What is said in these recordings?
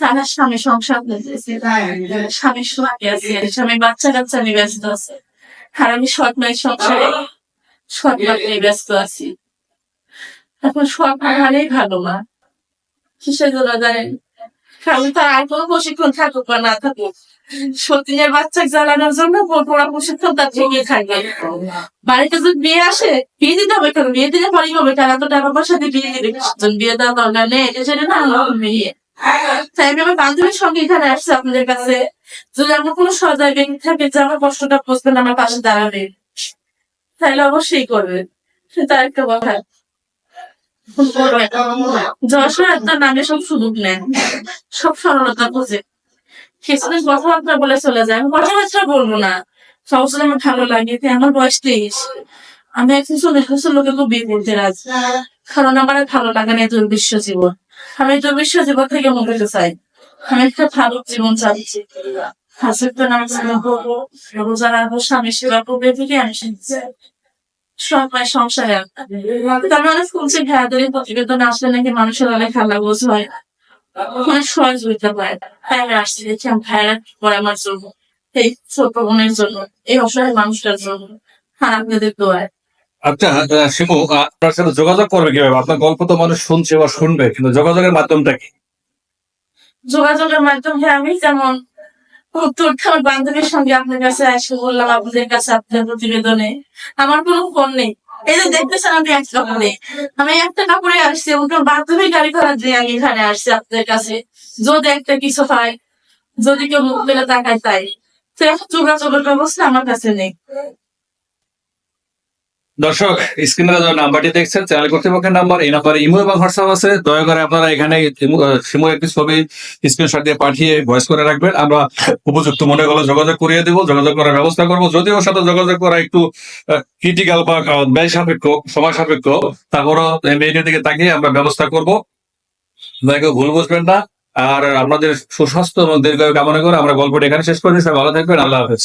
তারা বাচ্চা কাচ্চা নিয়ে আর আমি সৎ মাই সংসারে সৎ মা নিয়ে ব্যস্ত আছি। এখন সৎ মা ভালোই ভালো কারণ তার প্রশিক্ষণ থাকুক বা না থাকুক, সতীনের বাচ্চা জ্বালানোর জন্য পড়া প্রশিক্ষণ তার থেকে থাকে। বাড়িতে যদি বিয়ে আসে, বিয়ে দিতে হবে কেন? বিয়ে দিলে পরেই হবে। টাকা তো টাকা পয়সা দিয়ে বিয়ে দিবে। বিয়ে দেওয়া দরকার নেই। না মেয়ে। আমি আমার বান্ধবীর সঙ্গে এখানে আপনাদের কাছে। যদি আমার কোনো যে আমার কষ্টটা বুঝবেন আমার পাশে অবশ্যই সেটা একটা কথা। নামে সব সুযোগ নেন। সব সরলতা কথাবার্তা বলে চলে যায়। আমি কথাবার্তা বলব না। সবসময় আমার ভালো লাগে। আমার বয়স তেইশ। আমি বছর লোকের খুব বিয়ে করতে রাজি। কারণ আমার ভালো লাগে না দুর্বিশ্ব জীবন। আমি দুর্বিশ্ব জীবন থেকে মুক্তি চাই। আমি একটা ভালো জীবন চাচ্ছি হাসির নাম ছিল করব রোজা রাখব স্বামী সেবা করবে থেকে আমি সবাই সংসারে আমি। অনেক শুনছি ভেড়াদের প্রতিবেদন আসলে নাকি মানুষের অনেক খালা বোঝ হয়। অনেক সহযোগিতা পায় আমি আসছি দেখছি আমি ভাইরা পরে আমার জন্য? এই ছোট বোনের জন্য, এই অসহায় মানুষটার জন্য। আর আপনাদের দোয়ায়। আচ্ছা শিমু আপনার সাথে যোগাযোগ করবে কীভাবে? আপনার গল্প তো মানুষ শুনছে বা শুনবে, কিন্তু যোগাযোগের মাধ্যমটা কি? যোগাযোগের মাধ্যমে আমি যেমন আমার বান্ধবীর সঙ্গে আপনার কাছে এসে বললাম, আপনাদের কাছে আপনার প্রতিবেদনে আমার কোনো ফোন নেই। এই যে দেখতেছেন, আমি এক কাপড়ে, আমি একটা কাপড়ে আসছি উল্টো বান্ধবী গাড়ি করার যে আমি এখানে আসছি আপনাদের কাছে। যদি একটা কিছু হয়, যদি কেউ মুখ পেলে তাকায় তাই। তো এখন যোগাযোগের ব্যবস্থা আমার কাছে নেই। দর্শক স্ক্রিনে যে নাম্বারটি দেখছেন চ্যানেল কর্তৃপক্ষের নাম্বার, এই নাম্বারে ইমো এবং হোয়াটসঅ্যাপ আছে। দয়া করে আপনারা এখানে শিমুর একটি ছবি স্ক্রিনশট দিয়ে পাঠিয়ে ভয়েস করে রাখবেন। আমরা উপযুক্ত মনে করলে যোগাযোগ করিয়ে দেবো, যোগাযোগ করার ব্যবস্থা করব। যদিও সাথে যোগাযোগ করা একটু ক্রিটিক্যাল বা ব্যয় সাপেক্ষ, সময় সাপেক্ষ, তারপরও মেয়েটির দিকে তাকিয়ে আমরা ব্যবস্থা করব। দয়া ভুল বুঝবেন না। আর আপনাদের সুস্বাস্থ্য এবং দীর্ঘায়ু কামনা করে আমরা গল্পটি এখানে শেষ করে দিচ্ছি ভালো থাকবেন। আল্লাহ হাফেজ।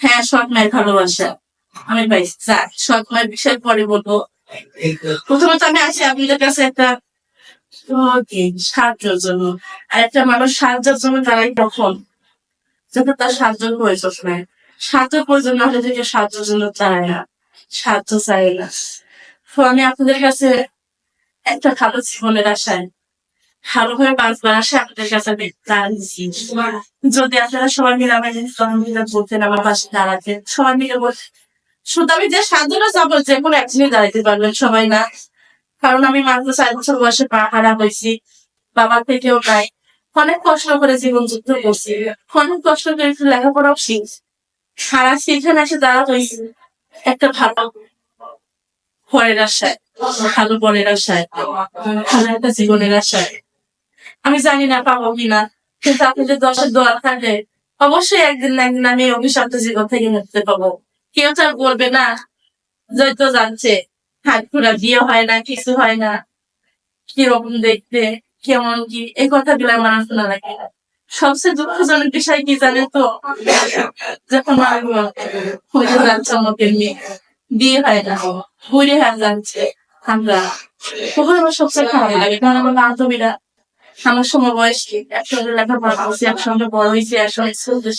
হ্যাঁ সৎ মায়ের ভালোবাসা। আমি পাইছি যাক, সৎ মায়ের বিষয় পরে বলব। প্রথমত আমি আছি আপনাদের কাছে একটা সাহায্যের জন্য। আর একটা মানুষ সাহায্যের জন্য দাঁড়াই তখন যাতে তার সাহায্য প্রয়োজন সবসময় সাহায্য প্রয়োজন না হলে থেকে সাহায্যের জন্য দাঁড়ায় না। সাহায্য চাই না। তো আমি আপনাদের কাছে একটা ভালো জীবনের আশায় ভালোভাবে বাঁচবার আশায় আপনাদের কাছে আমি দাঁড়িয়েছি যদি আপনারা সবাই মিলে আমার সবাই মিলে বলতেন আমার পাশে দাঁড়াতেন, সবাই মিলে বলতেন। শুধু আমি যে সাধনা যাব, যে কোনো একদিনই দাঁড়াতে পারবেন সবাই না। কারণ আমি মাত্র চার বছর বয়সে পা হারা হয়েছি, বাবা থেকেও নাই অনেক কষ্ট করে জীবন যুদ্ধ করছি, অনেক কষ্ট করে একটু লেখাপড়াও শিখছি। সারা সেখানে এসে দাঁড়া হয়েছে একটা ভালো পরের আশায়, ভালো পরের আশায়, ভালো একটা জীবনের আশায়। আমি জানি না, পাবো কিনা। কিন্তু আপনাদের দশের দোয়া থাকে অবশ্যই একদিন না একদিন আমি অভিশপ্ত জীবন থেকে মুক্তি পাবো। কেউ তো বলবে না তো জানছে হাত খোলা বিয়ে হয় না, কিছু হয় না। কীরকম দেখতে, কেমন কি, এই কথাগুলো আমার শোনা লাগে। সবচেয়ে দুঃখজনক বিষয় কি জানে তো? যখন যাচ্ছে আমাকে মেয়ে বিয়ে হয় না ঘুরে হয়ে যাচ্ছে, আমরা তখন আমার সবচেয়ে খারাপ লাগে, কারণ আমার বান্ধবীরা আমার কি একসঙ্গে লেখাপড়া করছি একসঙ্গে বড় হয়েছি একসঙ্গে